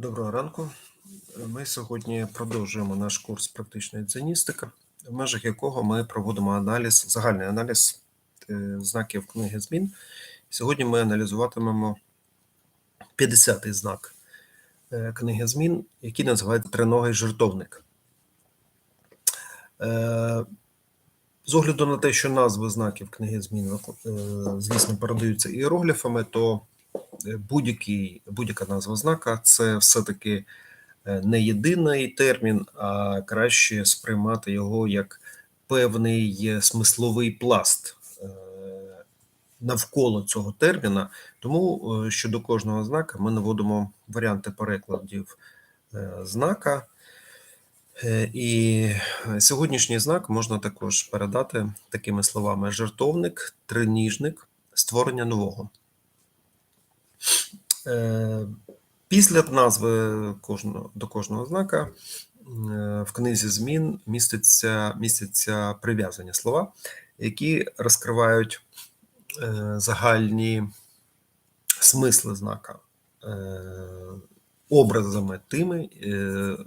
Доброго ранку. Ми сьогодні продовжуємо наш курс практичної дзеністика, в межах якого ми проводимо аналіз, загальний аналіз е, знаків книги змін. Сьогодні ми аналізуватимемо 50-й знак е, книги змін, який називається триногий жертовник. Е, З огляду на те, що назви знаків книги змін, звісно, передаються іерогліфами, то будь-який, будь-яка назва знака це все-таки е, не єдиний термін, а краще сприймати його як певний е, смисловий пласт е, навколо цього терміна. Тому е, щодо кожного знака ми наводимо варіанти перекладів е, знака. Е, І сьогоднішній знак можна також передати такими словами: жертовник, триніжник, створення нового. Е, Після назви кожного, до кожного знака е, в книзі змін містяться, містяться прив'язані слова, які розкривають е, загальні смисли знака. Образами тими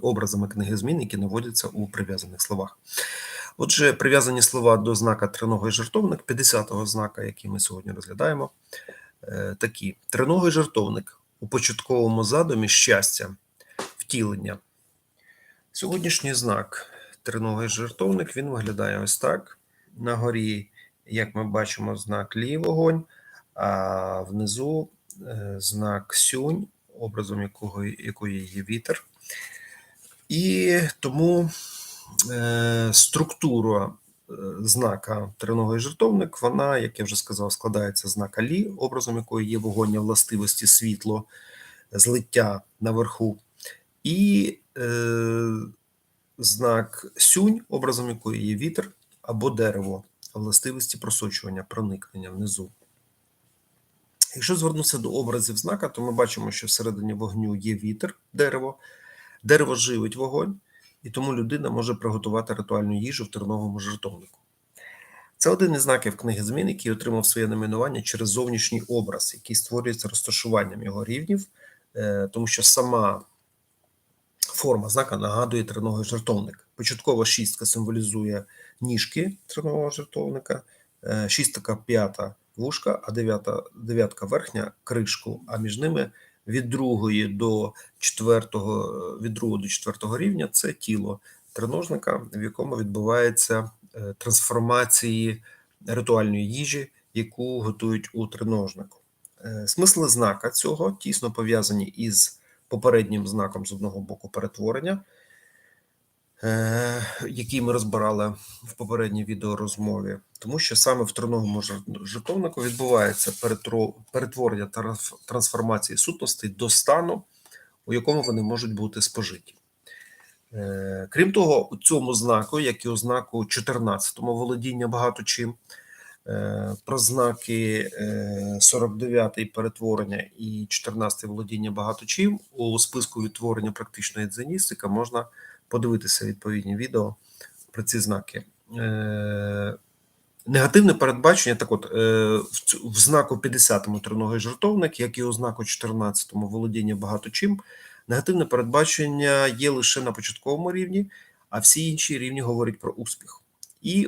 образами книги змін, які наводяться у прив'язаних словах. Отже, прив'язані слова до знака триногий жертовник, 50-го знака, який ми сьогодні розглядаємо, такі: триногий жертовник у початковому задумі щастя, втілення. Сьогоднішній знак триногий жертовник він виглядає ось так. На горі, як ми бачимо, знак лі вогонь, а внизу е, знак сюнь, образом якого, якої є вітер. І тому е, структура е, знака триногий жертовник, вона, як я вже сказав, складається з знака лі, образом якої є вогоння властивості світло, злиття наверху, і е, знак сюнь, образом якої є вітер або дерево, властивості просочування, проникнення внизу. Якщо звернутися до образів знака, то ми бачимо, що всередині вогню є вітер, дерево, дерево живить вогонь, і тому людина може приготувати ритуальну їжу в терновому жертовнику. Це один із знаків книги змін, який отримав своє номінування через зовнішній образ, який створюється розташуванням його рівнів, е, тому що сама форма знака нагадує триногий жертовник. Початкова шістка символізує ніжки триногого жертовника, е, шістка п'ята вушка, а дев'ятка верхня кришку, а між ними від другої до четвертого, від другого до четвертого рівня це тіло триножника, в якому відбувається е, трансформації ритуальної їжі, яку готують у триножнику. Е, Смисли знака цього тісно пов'язані із попереднім знаком з одного боку перетворення, е, який ми розбирали в попередній відеорозмові, тому що саме в триногому жер- жертовнику відбувається перетворення та трансформації сутностей до стану, у якому вони можуть бути спожиті. Е, Крім того, у цьому знаку, як і у знаку 14-му володіння багато чим, е, про знаки е, 49-й перетворення і 14-й володіння багато чим у списку відтворення практичної дзеністика можна подивитися відповідні відео про ці знаки. Е, Негативне передбачення, так от, е, в, знаку 50-му триногий жертовник, як і у знаку 14-му володіння багато чим, негативне передбачення є лише на початковому рівні, а всі інші рівні говорять про успіх. І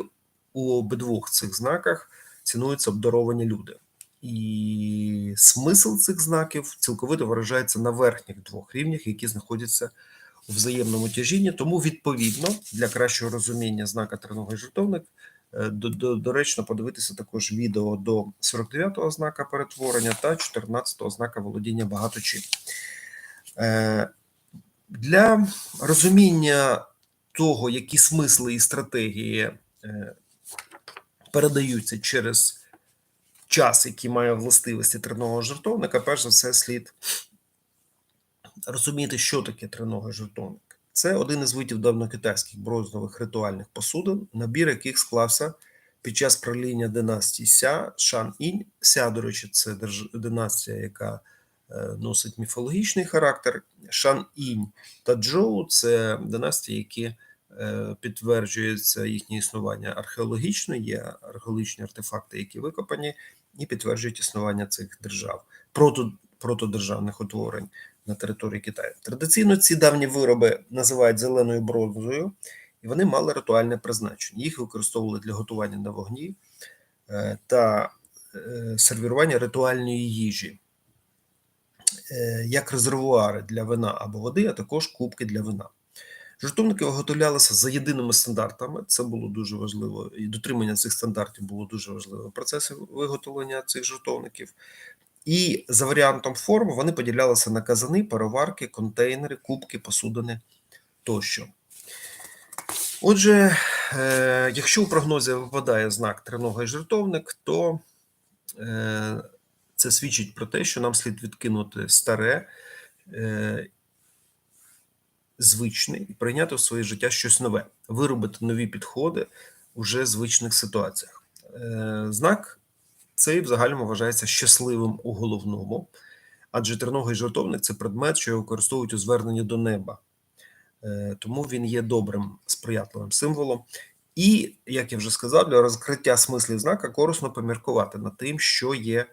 у обидвох цих знаках цінуються обдаровані люди. І смисл цих знаків цілковито виражається на верхніх двох рівнях, які знаходяться у взаємному тяжінні. Тому, відповідно, для кращого розуміння знака триногий жертовник е, до- до- доречно подивитися також відео до 49-го знака перетворення та 14-го знака володіння багато чим. Е, Для розуміння того, які смисли і стратегії е, передаються через час, який має властивості триногого жертовника, перш за все слід розуміти, що таке триногий жертовник. Це один із видів давнокитайських бронзових ритуальних посудин, набір яких склався під час правління династії Ся, Шан Інь. Ся, до речі, це династія, яка е, носить міфологічний характер. Шан Інь та Джоу це династії, які е, підтверджується їхнє існування археологічно, є археологічні артефакти, які викопані, і підтверджують існування цих держав. Прото, протидержавних утворень на території Китаю. Традиційно ці давні вироби називають зеленою бронзою, і вони мали ритуальне призначення. Їх використовували для готування на вогні е, та е, сервірування ритуальної їжі, е, як резервуари для вина або води, а також кубки для вина. Жертовники виготовлялися за єдиними стандартами. Це було дуже важливо, і дотримання цих стандартів було дуже важливо в процесі виготовлення цих жертовників. І за варіантом форм вони поділялися на казани, переварки, контейнери, кубки, посудини тощо. Отже, е, якщо у прогнозі випадає знак триногий жертовник, то е, це свідчить про те, що нам слід відкинути старе, е, звичне і прийняти в своє життя щось нове, виробити нові підходи уже звичних ситуаціях. Знак цей в загальному вважається щасливим у головному, адже триногий жертовник це предмет, що використовують у зверненні до неба. Е, Тому він є добрим сприятливим символом. І, як я вже сказав, для розкриття смислів знака корисно поміркувати над тим, що є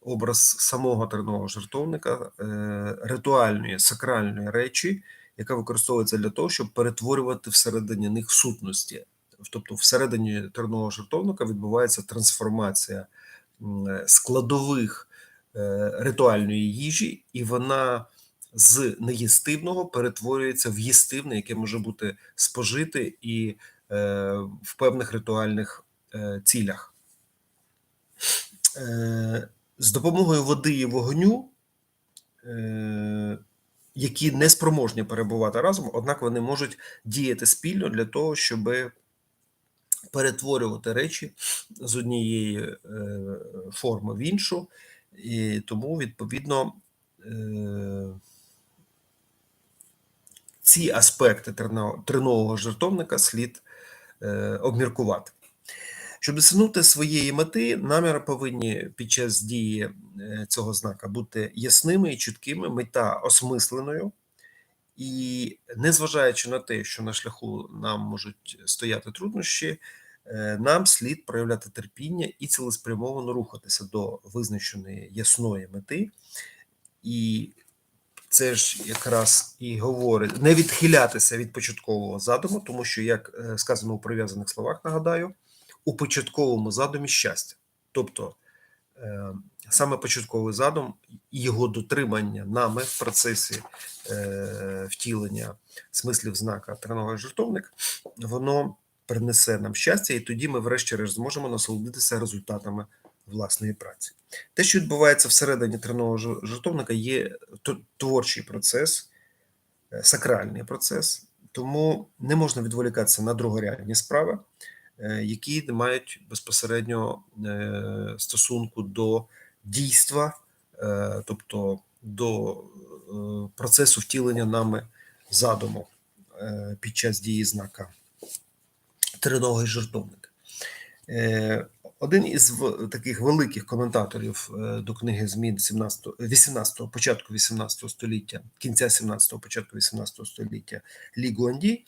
образ самого тернового жертовника, е, ритуальної, сакральної речі, яка використовується для того, щоб перетворювати всередині них сутності. Тобто, всередині тернового жертовника відбувається трансформація складових е, ритуальної їжі, і вона з неїстивного перетворюється в їстивне, яке може бути спожите і е, в певних ритуальних е, цілях. З допомогою води і вогню, які не спроможні перебувати разом, однак вони можуть діяти спільно для того, щоб перетворювати речі з однієї е, форми в іншу, і тому, відповідно, е, ці аспекти терно- тернового жертовника слід е, обміркувати. Щоб досягнути своєї мети, наміри повинні під час дії е, цього знака бути ясними і чіткими, мета осмисленою. І незважаючи на те, що на шляху нам можуть стояти труднощі, е, нам слід проявляти терпіння і цілеспрямовано рухатися до визначеної ясної мети. І це ж якраз і говорить не відхилятися від початкового задуму, тому що, як е, сказано у прив'язаних словах, нагадаю, у початковому задумі щастя. Тобто е, саме початковий задум і його дотримання нами в процесі е, втілення смислів знака тренова жертовник, воно принесе нам щастя, і тоді ми, врешті-решт, зможемо насолодитися результатами власної праці. Те, що відбувається всередині тренованого жер- жертовника, є творчий процес, е, сакральний процес, тому не можна відволікатися на другорядні справи, е, які не мають безпосередньо е, стосунку до дійства, е, тобто до е, процесу втілення нами задуму е, під час дії знака триногий жертовник. Один із таких великих коментаторів до книги змін 17, 18, початку 18 століття, кінця 17, початку 18 століття Лі Гуанді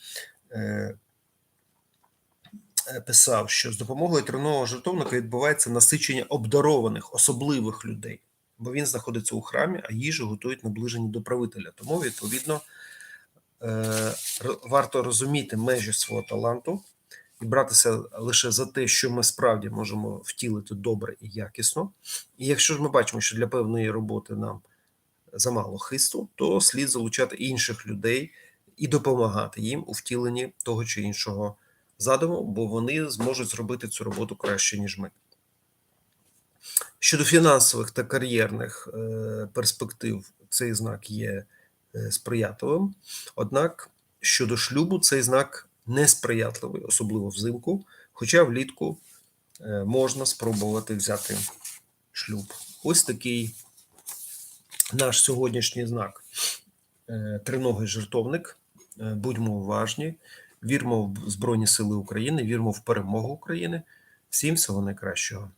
писав, що з допомогою тренованого жертовника відбувається насичення обдарованих, особливих людей, бо він знаходиться у храмі, а їжу готують наближені до правителя. Тому, відповідно, е, варто розуміти межі свого таланту і братися лише за те, що ми справді можемо втілити добре і якісно. І якщо ж ми бачимо, що для певної роботи нам замало хисту, то слід залучати інших людей і допомагати їм у втіленні того чи іншого задуму, бо вони зможуть зробити цю роботу краще, ніж ми. Щодо фінансових та кар'єрних е, перспектив, цей знак є е, сприятливим. Однак щодо шлюбу, цей знак несприятливий, особливо взимку, хоча влітку е, можна спробувати взяти шлюб. Ось такий наш сьогоднішній знак. Триногий жертовник. Будьмо уважні, вірмо в Збройні Сили України, вірмо в перемогу України. Всім всього найкращого.